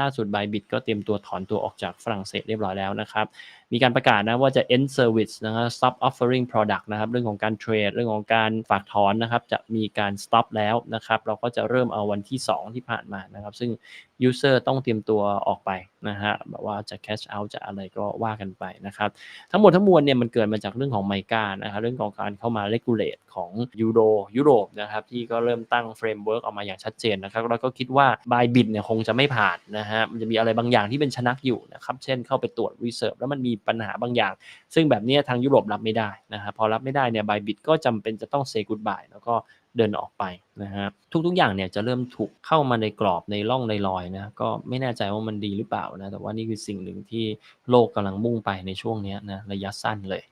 ล่าสุดบายบิดก็เตรียมตัวถอนตัวออกจากฝรั่งเศสเรียบร้อยแล้วนะครับ มีการประกาศนะว่าจะ end service นะครับ stop offering product นะครับ เรื่องของการเทรด เรื่องของการฝากถอนนะครับ จะมีการ stop แล้วนะครับ เราก็จะเริ่มเอาวันที่ 2 ที่ผ่านมานะครับ ซึ่ง user ต้องเตรียมตัวออกไปนะฮะ แบบว่าจะ cash out จะอะไรก็ว่ากันไปนะครับ ทั้งหมดทั้งมวลเนี่ยมันเกิดมาจากเรื่องของไมกานะครับ เรื่องของการเข้ามา regulate ของยูโรยุโรปนะครับที่ก็เริ่มตั้ง framework ออกมาอย่างชัดเจนนะครับ แล้วก็คิดว่า Bybit เนี่ยคงจะไม่ผ่านนะฮะ มันจะมีอะไรบางอย่างที่เป็นชนักอยู่นะครับ เช่นเข้าไปตรวจ reserve แล้วมันมีปัญหาบางอย่าง ซึ่งแบบนี้ทางยุโรปรับไม่ได้นะฮะพอรับไม่ได้เนี่ยบายบิตก็จำเป็นจะต้องเซกูดบายแล้วก็เดินออกไปนะฮะทุกๆอย่างเนี่ยจะเริ่มถูกเข้ามาในกรอบในร่องในรอยนะก็ไม่แน่ใจว่ามันดีหรือเปล่านะแต่ว่านี่คือสิ่งหนึ่งที่โลกกำลังมุ่งไปในช่วงนี้นะระยะสั้นเลย